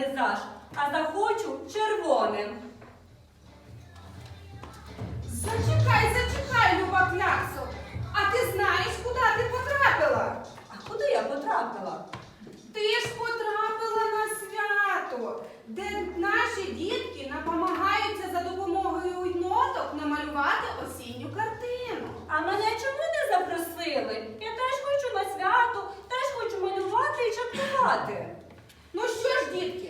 візаж, а захочу червоним. Зачекай, зачекай, Люба Клясо. А ти знаєш, куди ти потрапила? А куди я потрапила? Ти ж потрапила на свято, де наші дітки намагаються за допомогою ноток намалювати осінню картину. А мене чому не запросили? Я теж хочу на свято, теж хочу малювати і чаптувати. Ну що ж, дітки?